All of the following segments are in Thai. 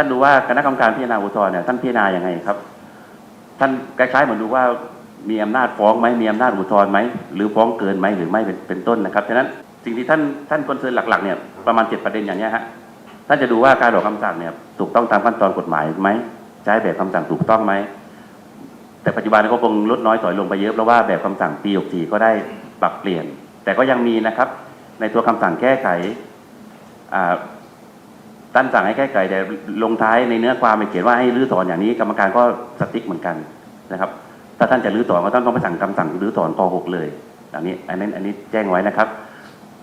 ท่านดูว่าคณะกรรมการพิจารณาอุทธรณ์เนี่ยท่านพิจารณาอย่างไงครับ ท่านคล้ายๆเหมือนดูว่ามีอำนาจฟ้องไหมมีอำนาจอุทธรณ์ไหมหรือฟ้องเกินไหมหรือไม่เป็นเป็นต้นนะครับฉะนั้นสิ่งที่ท่านท่านคอนเซิร์นหลักๆเนี่ยประมาณเจ็ดประเด็นอย่างนี้ฮะท่านจะดูว่าการออกคำสั่งเนี่ยถูกต้องตามขั้นตอนกฎหมายไหมใช้แบบคำสั่งถูกต้องไหมแต่ปัจจุบันก็คงลดน้อยถอยลงไปเยอะเพราะว่าแบบคำสั่งปี64ก็ได้ปรับเปลี่ยน แต่ก็ยังมีนะครับ ในตัวคำสั่งแก้ไขอ่า ท่านสั่งให้แก้ไขแต่ลงท้ายในเนื้อความไปเขียนว่าให้รื้อถอนอย่างนี้กรรมการก็สติ๊กเหมือนกันนะครับ ถ้าท่านจะรื้อถอนก็ต้องต้องไปสั่งคำสั่งรื้อถอนป .6 เลยอย่างนี้อันนี้นอันนี้แจ้งไว้นะครับ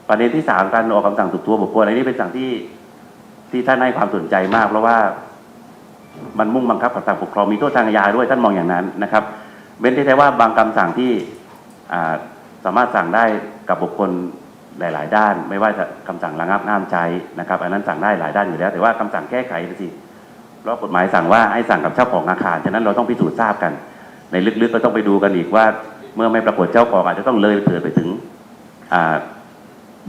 ประเด็นที่สามการออกคำสั่งถูกตัวบุคคลอันนี้เป็นสั่งที่ที่ท่านให้ความสนใจมาก เพราะว่ามันมุ่งบังคับคำสั่งปกครองมีโทษทางอาญาด้วยท่านมองอย่างนั้นนะครับเว้นแต่ว่าบางคำสั่งที่สามารถสั่งได้กับบุคคล หลาย ๆ ด้าน ไม่ว่าจะคำสั่งระงับห้ามใช้นะครับอันนั้นสั่งได้หลายด้านอยู่แล้ว แต่ว่าคำสั่งแก้ไขนสิเพราะกฎหมายสั่งว่าให้สั่งกับเจ้าของอาคารฉะนั้นเราต้องพิสูจน์ทราบกัน ในลึก ๆ ก็ต้องไปดูกันอีกว่า เมื่อไม่ปรากฏเจ้าของอาจจะต้องเลยเถิดไปถึง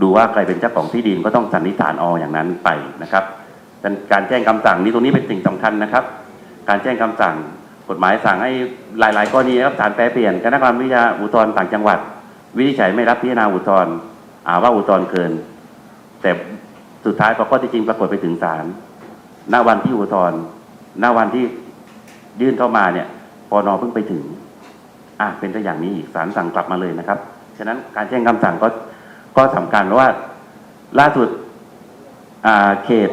ดูว่าใครเป็นเจ้าของที่ดินก็ต้องสันนิษฐานเอาอย่างนั้นไปนะครับการแจ้งคำสั่งนี้ตรงนี้เป็นสิ่งสำคัญนะครับ การแจ้งคำสั่งกฎหมายสั่งให้หลาย ๆกรณีครับศาลแปรเปลี่ยนคณะกรรมการวิทยาอุทธรณ์ต่างจังหวัด วินิจฉัยไม่รับพิจารณาอุทธรณ์ อาว่าอุทธรณ์เกิน แต่สุดท้ายพอข้อที่จริงปรากฏไปถึงศาลณวันที่อุทธรณ์ณวันที่ยื่นเข้ามาเนี่ยปนเพิ่งไปถึงอะเป็นตัวอย่างนี้อีกศาลสั่งกลับมาเลยนะครับ ฉะนั้นการแจ้งคำสั่งก็ก็สำคัญเพราะว่าล่าสุดอ่าเขต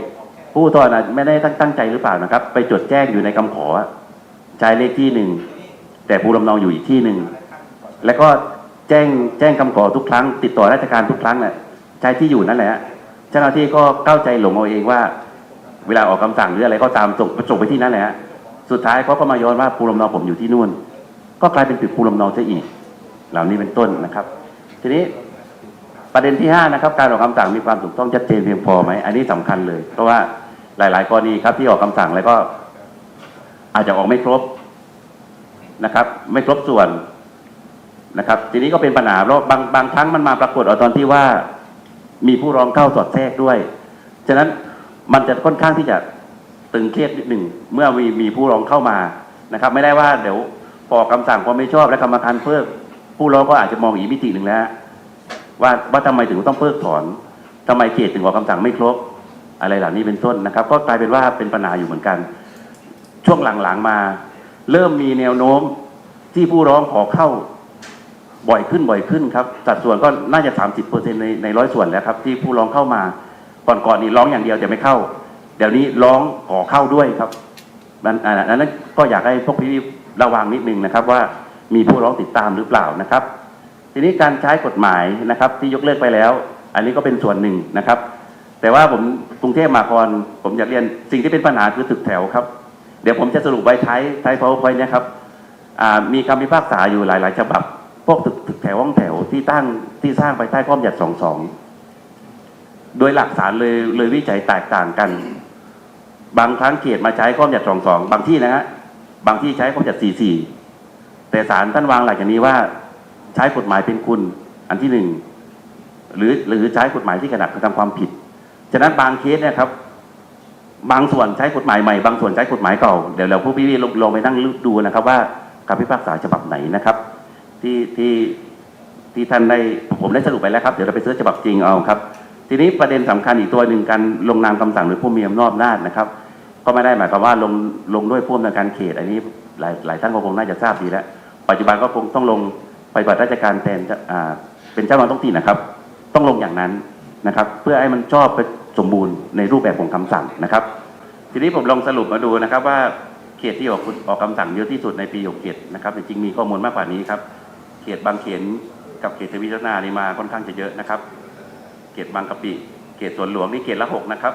ผู้อุทธรณ์อาไม่ได้ตั้งใจหรือเปล่านะครับ ไปจดแจ้งอยู่ในคำขอใช้เลขที่หนึ่งแต่ผู้ลำเนาอยู่อีกที่หนึ่งแล้วก็ แจ้งแจ้งคำขอทุกครั้ง ติดต่อราชการทุกครั้งเนี่ยใช้ที่อยู่นั่นแหละเจ้าหน้าที่ก็เข้าใจหลงเอาเองว่า เวลาออกคำสั่งหรืออะไรก็ตามส่งส่งไปที่นั่นแหละฮะสุดท้ายเขาก็มาย้อนว่าภูมิลำเนาผมอยู่ที่นู่น ก็กลายเป็นผิดภูมิลำเนาซะอีก เหล่านี้เป็นต้นนะครับ ทีนี้ประเด็นที่ห้านะครับ การออกคำสั่งมีความถูกต้องชัดเจนเพียงพอไหมอันนี้สำคัญเลย เพราะว่าหลาย ๆ กรณีครับที่ออกคำสั่งแล้วก็ อาจจะออกไม่ครบนะครับ ไม่ครบส่วน นะครับ ทีนี้ก็เป็นปัญหาเพราะบางบางครั้งมันมาปรากฏเอาตอนที่ว่ามีผู้ร้องเข้าสอดแทรกด้วย ฉะนั้นมันจะค่อนข้างที่จะตึงเครียดนิดหนึ่งเมื่อมีมีผู้ร้องเข้ามานะครับ ไม่ได้ว่าเดี๋ยวพอคำสั่งพอไม่ชอบและกรรมการเพิกผู้ร้องก็อาจจะมองอีกมิติหนึ่งแล้ว ว่าว่าทำไมถึงต้องเพิกถอนทำไมเขตถึงออกคำสั่งไม่ครบ อะไรเหล่านี้เป็นต้นนะครับ ก็กลายเป็นว่าเป็นปัญหาอยู่เหมือนกัน ช่วงหลังๆมา เริ่มมีแนวโน้มที่ผู้ร้องขอเข้า บ่อยขึ้นบ่อยขึ้นครับสัดส่วนก็น่าจะ 30เปอร์เซ็นในในร้อยส่วนแล้วครับ ที่ผู้ร้องเข้ามาก่อนก่อนนี้ร้องอย่างเดียวจะไม่เข้า เดี๋ยวนี้ร้องขอเข้าด้วยครับนั้นนั้นก็อยากให้พวกพี่ระวังนิดนึงนะครับ ว่ามีผู้ร้องติดตามหรือเปล่านะครับ ทีนี้การใช้กฎหมายนะครับ ที่ยกเลิกไปแล้ว อันนี้ก็เป็นส่วนหนึ่งนะครับ แต่ว่าผมกรุงเทพมหานครผมอยากเรียนสิ่งที่เป็นปัญหาคือตึกแถวครับ เดี๋ยวผมจะสรุปไว้ท้ายท้าย powerpoint นะครับมีคำพิพากษาอยู่หลาย ๆ ฉบับ พวกตึกแถวห้องแถวที่ตั้งที่สร้างไปใต้ข้อมหยัดสองสองโดยหลักฐานเลยเลยวิจัยแตกต่างกัน บางครั้งเขตมาใช้ข้อมหยัดสองสองบางที่นะฮะบางที่ใช้ข้อมหยัดสี่สี่แต่ศาลท่านวางหลักอย่างนี้ว่า ใช้กฎหมายเป็นคุณอันที่หนึ่งหรือหรือใช้กฎหมายที่ขนาดกระทำความผิด ฉะนั้นบางเคสเนี่ยครับ บางส่วนใช้กฎหมายใหม่บางส่วนใช้กฎหมายเก่าเดี๋ยวเราผู้พี่ๆลองลองไปนั่งดูนะครับ ว่าคำพิพากษาฉบับไหนนะครับ ที่ที่ที่ท่านได้ผมได้สรุปไปแล้วครับ เดี๋ยวเราไปเสิร์ชฉบับจริงเอาครับ ทีนี้ประเด็นสำคัญอีกตัวหนึ่งการลงนามคำสั่งหรือผู้มีอำนาจหน้าจนะครับ ก็ไม่ได้หมายความว่าลงลงด้วยผู้อำนวยการเขต อันนี้หลายหลายท่านก็คงน่าจะทราบดีแล้ว ปัจจุบันก็คงต้องลงไปปฏิบัติราชการแทนอ่าเป็นเจ้าหน้าที่ท้องถิ่นนะครับ ต้องลงอย่างนั้นนะครับ เพื่อให้มันชอบไปสมบูรณ์ในรูปแบบของคำสั่งนะครับ ทีนี้ผมลองสรุปมาดูนะครับว่าเขตที่ออกออกคำสั่งเยอะที่สุดในปี67นะครับจริงๆมีข้อมูลมากกว่านี้ครับ เขตบางเขนกับเขตทวีวัฒนานี่มาค่อนข้างจะเยอะนะครับ เขตบางกะปิ เขตสวนหลวงนี่เขตละหกนะครับ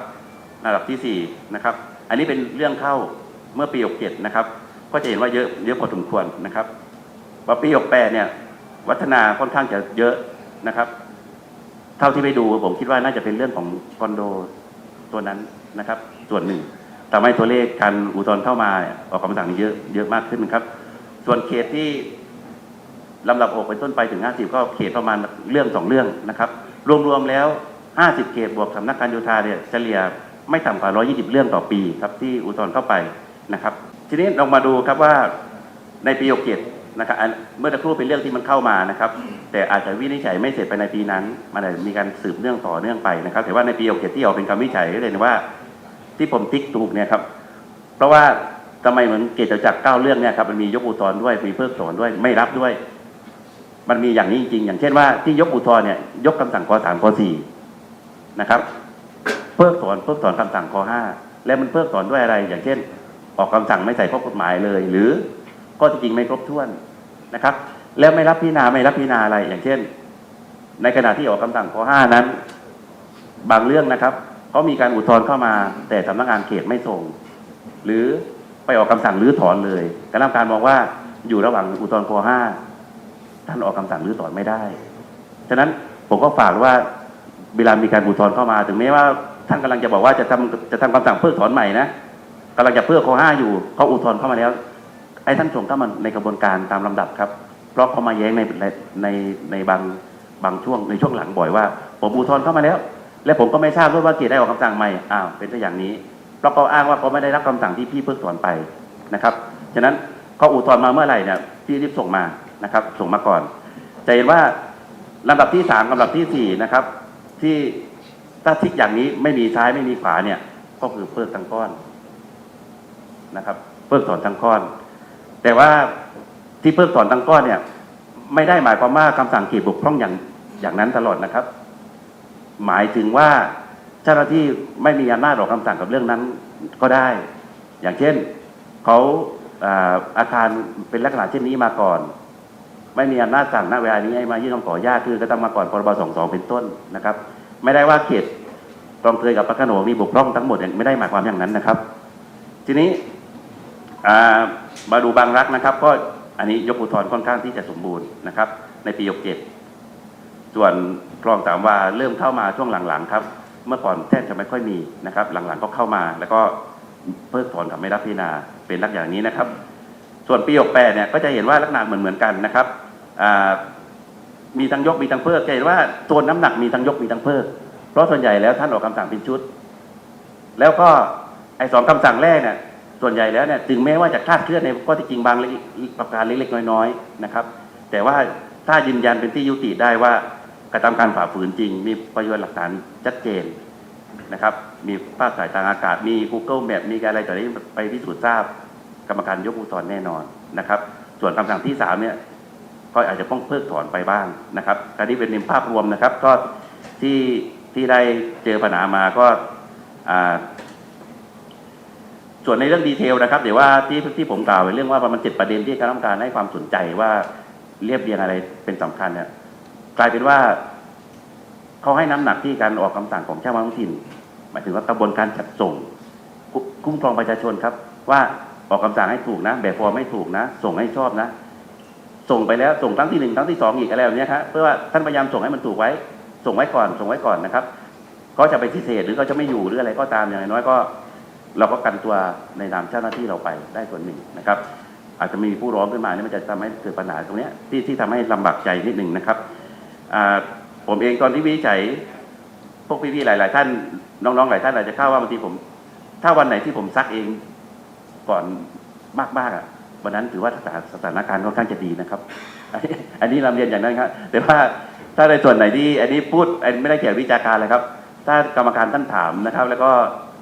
ระดับที่สี่นะครับ อันนี้เป็นเรื่องเข้าเมื่อปี67นะครับ ก็จะเห็นว่าเยอะเยอะพอสมควรนะครับพอปี68เนี่ย วัฒนาค่อนข้างจะเยอะนะครับ เท่าที่ไปดูผมคิดว่าน่าจะเป็นเรื่องของคอนโดตัวนั้นนะครับ ส่วนหนึ่งทำให้ตัวเลขการอุทธรณ์เข้ามาออกคำสั่งนี่เยอะเยอะมากขึ้นครับ ส่วนเขตที่ ลำดับอกเป็นต้นไปถึง 50 ก็เขตประมาณเรื่องสองเรื่องนะครับ รวมๆแล้ว 50 เขตบวกสำนักการโยธาเนี่ยเฉลี่ยไม่ต่ำกว่า 120 เรื่องต่อปีครับที่อุทธรณ์เข้าไปนะครับ ทีนี้ลองมาดูครับว่าในปี67นะครับเมื่อตะครู่เป็นเรื่องที่มันเข้ามานะครับ แต่อาจจะวินิจฉัยไม่เสร็จไปในปีนั้น มันอาจจะมีการสืบเนื่องต่อเนื่องไปนะครับ แต่ว่าในปี67ที่ออกเป็นคำวินิจฉัยเลยเห็นว่าที่ผมติ๊กถูกเนี่ยครับ เพราะว่าทำไมเหมือนเกตจักรเก้าเรื่องเนี่ยครับมันมียกอุทธรณ์ด้วยมีเพิกถอนด้วยไม่รับด้วย มันมีอย่างนี้จริงๆอย่างเช่นว่าที่ยกอุทธรณ์เนี่ยยกคำสั่งกสามกสี่นะครับ เพิกถอนเพิกถอนคำสั่งกห้าและมันเพิกถอนด้วยอะไร อย่างเช่น ออกคำสั่งไม่ใส่ข้อกฎหมายเลย หรือก็จริงไม่ครบถ้วนนะครับ แล้วไม่รับพิจารณาไม่รับพิจารณาอะไร อย่างเช่น ในขณะที่ออกคำสั่งกห้านั้น บางเรื่องนะครับเขามีการอุทธรณ์เข้ามา แต่สำนักงานเขตไม่ส่ง หรือไปออกคำสั่งรื้อถอนเลยคณะกรรมการมองว่าอยู่ระหว่างอุทธรณ์กห้า ท่านออกคำสั่งรื้อถอนไม่ได้ ฉะนั้นผมก็ฝากว่าเวลามีการอุทธรณ์เข้ามา ถึงแม้ว่าท่านกำลังจะบอกว่าจะทำจะทำคำสั่งเพิกถอนใหม่นะกำลังจะเพิกข้อห้าอยู่เขาอุทธรณ์เข้ามาแล้วไอ้ท่านส่งเข้ามาในกระบวนการตามลำดับครับ เพราะเขามาแย้งในในในบางบางช่วงในช่วงหลังบ่อยว่าผมอุทธรณ์เข้ามาแล้ว และผมก็ไม่ทราบด้วยว่าเกียรติได้ออกคำสั่งใหม่อ้าวเป็นตัวอย่างนี้เพราะเขาอ้างว่าเขาไม่ได้รับคำสั่งที่พี่เพิกถอนไปนะครับฉะนั้นเขาอุทธรณ์มาเมื่อไหร่เนี่ยพี่รีบส่งมา นะครับ ส่งมาก่อน จะเห็นว่าลำดับที่สามลำดับที่สี่นะครับ ที่ถ้าทิกอย่างนี้ไม่มีซ้ายไม่มีขวาเนี่ย ก็คือเพิกทั้งก้อนนะครับ เพิกถอนทั้งก้อน แต่ว่าที่เพิกถอนทั้งก้อนเนี่ย ไม่ได้หมายความว่าคำสั่งเขตบกพร่องอย่างอย่างนั้นตลอดนะครับ หมายถึงว่าเจ้าหน้าที่ไม่มีอำนาจออกคำสั่งกับเรื่องนั้นก็ได้ อย่างเช่นเขาอาอาคารเป็นลักษณะเช่นนี้มาก่อน ไม่มีอำนาจสั่งณเวลานี้ให้มายื่นคำขออนุญาตคือก็ต้องมาก่อนพรบสองสองเป็นต้นนะครับ ไม่ได้ว่าเขตกองเคยกับพระขนงมีบกพร่องทั้งหมดเนี่ยไม่ได้หมายความอย่างนั้นนะครับ ทีนี้อ่ามาดูบางรักนะครับ ก็อันนี้ยกอุทธรณ์ค่อนข้างที่จะสมบูรณ์นะครับ ในปียกเจ็ดส่วนคลองสามวาเริ่มเข้ามาช่วงหลังๆครับ เมื่อก่อนแทบจะไม่ค่อยมีนะครับ หลังๆก็เข้ามา แล้วก็เพิกถอนกับไม่รับพิจารณาเป็นลักษณะอย่างนี้นะครับ ส่วนปีหกแปดเนี่ยก็จะเห็นว่าลักษณะเหมือนเหมือนกันนะครับมีทั้งยกมีทั้งเพิกจะเห็นว่าตัวน้ำหนักมีทั้งยกมีทั้งเพิกเพราะส่วนใหญ่แล้วท่านออกคำสั่งเป็นชุด แล้วก็ไอ้สองคำสั่งแรกเนี่ยส่วนใหญ่แล้วเนี่ยถึงแม้ว่าจะคลาดเคลื่อนในข้อที่จริงบางเล็กประการเล็กๆน้อยๆนะครับ แต่ว่าถ้ายืนยันเป็นที่ยุติได้ว่ากระทำการฝ่าฝืนจริง มีประโยชน์หลักฐานชัดเจนนะครับ มีภาพถ่ายทางอากาศมี Google Map มีอะไรต่อนี้ไปพิสูจน์ทราบ กรรมการยกอุทธรณ์แน่นอนนะครับ ส่วนคำสั่งที่สามเนี่ยก็อาจจะต้องเพิกถอนไปบ้างนะครับการนี้เป็นในภาพรวมนะครับ ก็ที่ที่ได้เจอปัญหามาก็ส่วนในเรื่องดีเทลนะครับเดี๋ยวว่าที่ที่ผมกล่าวไปเรื่องว่ามันเจ็ดประเด็นที่คณะกรรมการให้ความสนใจว่าเรียบเรียงอะไรเป็นสำคัญเนี่ยกลายเป็นว่าเขาให้น้ำหนักที่การออกคำสั่งของเจ้าท้องถิ่น หมายถึงว่ากระบวนการจัดส่งคุคุ้มครองประชาชนครับว่า ออกคำสั่งให้ถูกนะ แบบฟอร์มไม่ถูกนะ ส่งให้ชอบนะ ส่งไปแล้วส่งครั้งที่หนึ่งครั้งที่สองอีกอะไรแบบเนี้ยครับเพื่อว่าท่านพยายามส่งให้มันถูกไว้ ส่งไว้ก่อน ส่งไว้ก่อนนะครับเขาจะไปพิเศษหรือเขาจะไม่อยู่หรืออะไรก็ตามอย่างน้อยก็ เราก็กันตัวในนามเจ้าหน้าที่เราไปได้ส่วนหนึ่งนะครับ อาจจะมีผู้ร้องขึ้นมาเนี่ยมันจะทำให้เกิดปัญหาตรงเนี้ยที่ที่ทำให้ลำบากใจนิดหนึ่งนะครับผมเองตอนที่วิจัยพวกพี่ๆหลาย ๆ ท่านน้องๆหลายท่านอาจจะเข้าว่าบางทีผม ถ้าวันไหนที่ผมซักเอง ก่อนมากๆอะวันนั้นถือว่าสถานสถานการณ์ค่อนข้างจะดีนะครับ อันนี้อันนี้นำเรียนอย่างนั้นครับแต่ว่าถ้าในส่วนไหนที่อันนี้พูดไม่ได้เกี่ยวกับวิชาการเลยครับ ถ้ากรรมการท่านถามนะครับ แล้วก็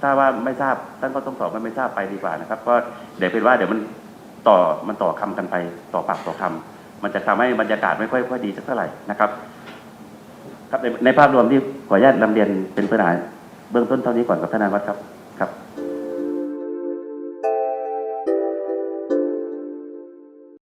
ถ้าว่าไม่ทราบท่านก็ต้องตอบว่าไม่ทราบไปดีกว่านะครับ ก็เดี๋ยวเป็นว่าเดี๋ยวมันต่อมันต่อคำกันไปต่อปากต่อคำมันจะทำให้บรรยากาศไม่ค่อยค่อยดีสักเท่าไหร่นะครับครับในในภาพรวมที่ขออนุญาตนำเรียนเป็นปัญหาเบื้องต้นเท่านี้ก่อนกับท่านนายวัฒน์ครับ